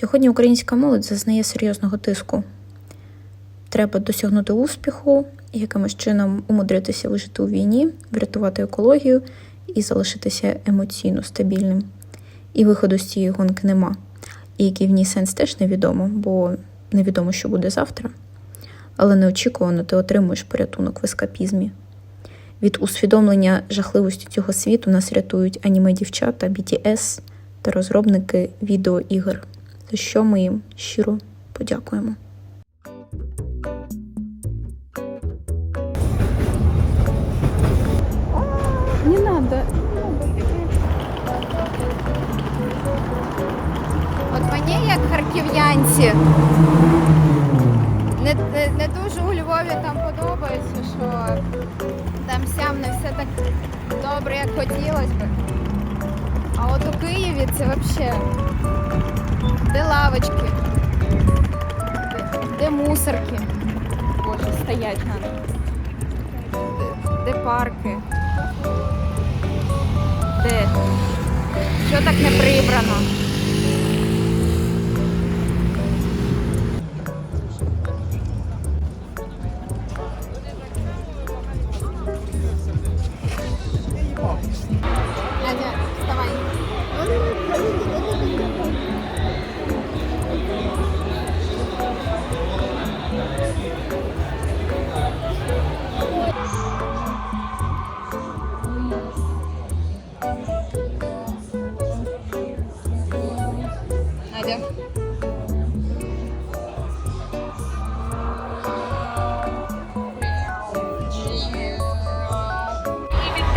Сьогодні українська молодь зазнає серйозного тиску. Треба досягнути успіху, якимось чином умудритися вижити у війні, врятувати екологію і залишитися емоційно стабільним. І виходу з цієї гонки нема. І який в ній сенс теж невідомо, бо невідомо, що буде завтра. Але неочікувано ти отримуєш порятунок в ескапізмі. Від усвідомлення жахливості цього світу нас рятують аніме дівчата, BTS та розробники відеоігр, за що ми їм щиро подякуємо. Не надо. От мені як харків'янці не, не, не дуже у Львові там подобається, що там сям не все так добре, як хотілося б. А от у Києві це взагалі де лавочки, де, мусорки. Боже, стоять надо. Де, де парки. Де? Що так не прибрано?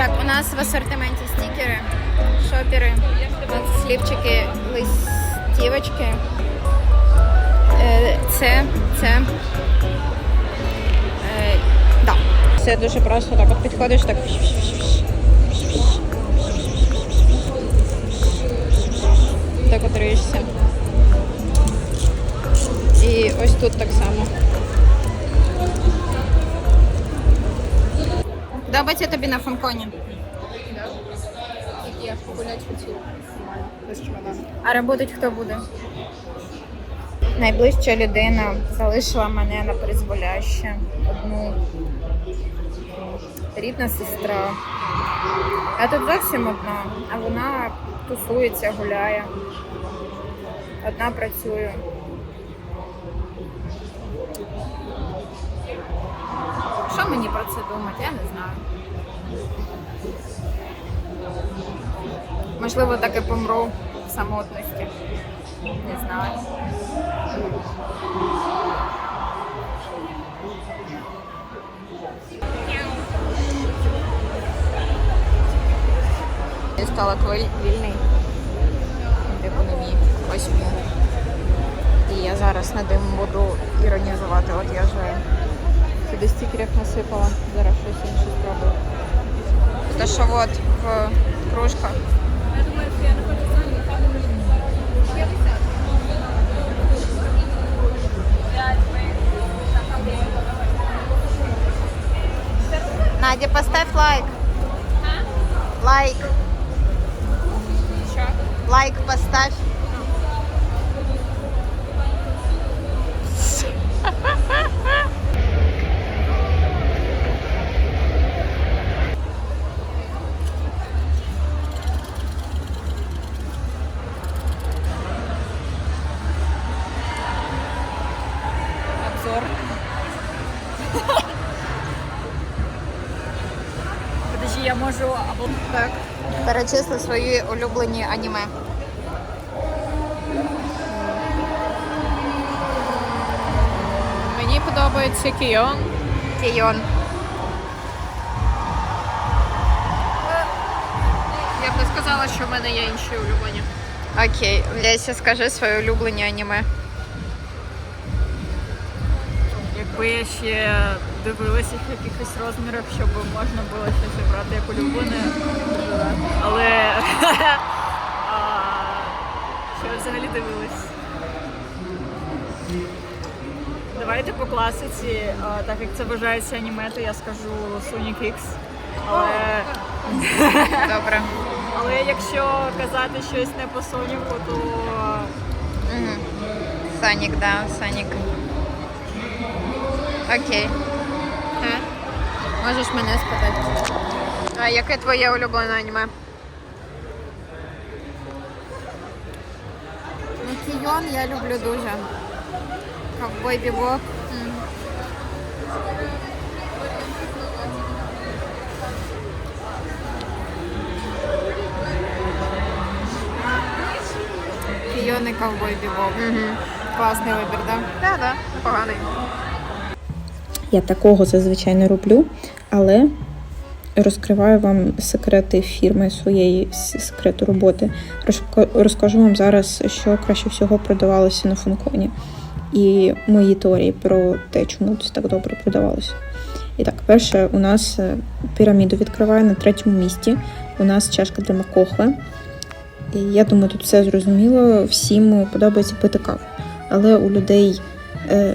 Так, у нас в ассортименте стикеры, шоперы, вот слівчики, листівочки. Е, Це, це. Е, да. Все дуже просто так от підходиш, так. Так от. І ось тут так само. Подобається тобі на фанконі? Я. А работать хто буде? Найближча людина залишила мене на призволяще. Одну рідна сестра. А тут зовсім одна, а вона тусується, гуляє. Одна працює. Мені про це думати? Я не знаю. Можливо, так і помру в самотності. Не знаю. Я стала вільний від економії восьмі. І я зараз над ним буду іронізувати. От я вже сюди стікерів насипала. Зараз щось інше спробую. Та що от в кружках. Надя, поставь лайк. Лайк. Лайк поставь. Я можу або Так. Перечисли свої улюблені аніме. мені подобається Кіон. Кейон. Я б не сказала, що в мене є інші улюблені. Окей, Леся, скажи свої улюблені аніме. Якби я ще дивилася в якихось розмірах, щоб можна було щось обрати як улюблене. Але що ви взагалі дивились? Давайте по класиці, а, так як це вважається аніме, то я скажу Sonic X. Але, Добре. але якщо казати щось не по Соніку, то. Санік, да, Санік. Окей. Е? Можеш мене спитати. А яке твоє улюблене аніме? Ну, Кійон я люблю дуже. Ковбой бібоп. Кійон і ковбой бібоп. Класний вибір, так? Да? Так, так, поганий. Я такого зазвичай не роблю, але розкриваю вам секрети фірми своєї секрету роботи. Розкажу вам зараз, що краще всього продавалося на функоні. І мої теорії про те, чому це так добре продавалося. І так, перше, у нас е, піраміду відкриває на третьому місці. У нас чашка для Макохле. І я думаю, тут все зрозуміло. Всім подобається пити каву. Але у людей. Е,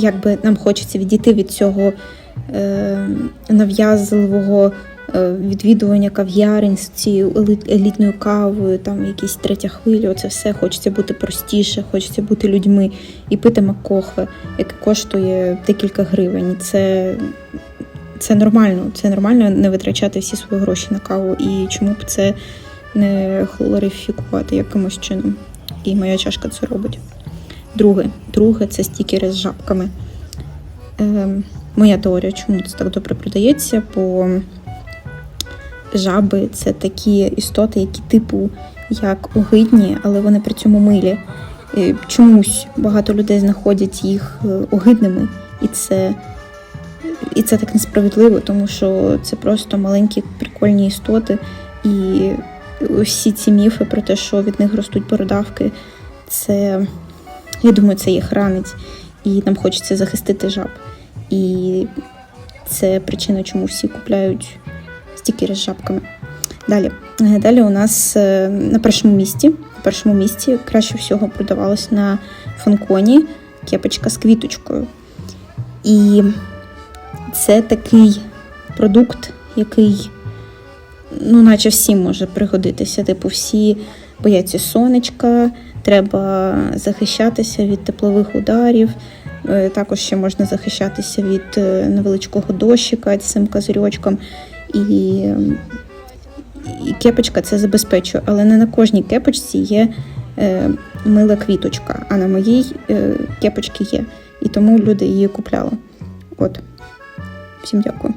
якби нам хочеться відійти від цього е, нав'язливого е, відвідування кав'ярень з цією елітною кавою, там якісь третя хвиля, оце все хочеться бути простіше, хочеться бути людьми і пити макохве, яке коштує декілька гривень. Це, це нормально, це нормально не витрачати всі свої гроші на каву. І чому б це не хлорифікувати якимось чином? І моя чашка це робить. Друге, друге це стікери з жабками. Ем, моя теорія, чому це так добре продається, бо жаби це такі істоти, які типу як огидні, але вони при цьому милі. І чомусь багато людей знаходять їх е, огидними, і це, і це так несправедливо, тому що це просто маленькі прикольні істоти. І усі ці міфи про те, що від них ростуть бородавки, це я думаю, це їх ранить, і нам хочеться захистити жаб. І це причина, чому всі купляють стікери з жабками. Далі. Е, Далі у нас е, на першому місці. На першому місці краще всього продавалась на фанконі кепочка з квіточкою. І це такий продукт, який, ну, наче всім може пригодитися. Типу, всі бояться сонечка, треба захищатися від теплових ударів. Е, Також ще можна захищатися від е, невеличкого дощика цим козирьочком. І, і кепочка це забезпечує. Але не на кожній кепочці є е, мила квіточка, а на моїй е, кепочці є. І тому люди її купляли. От. Всім дякую.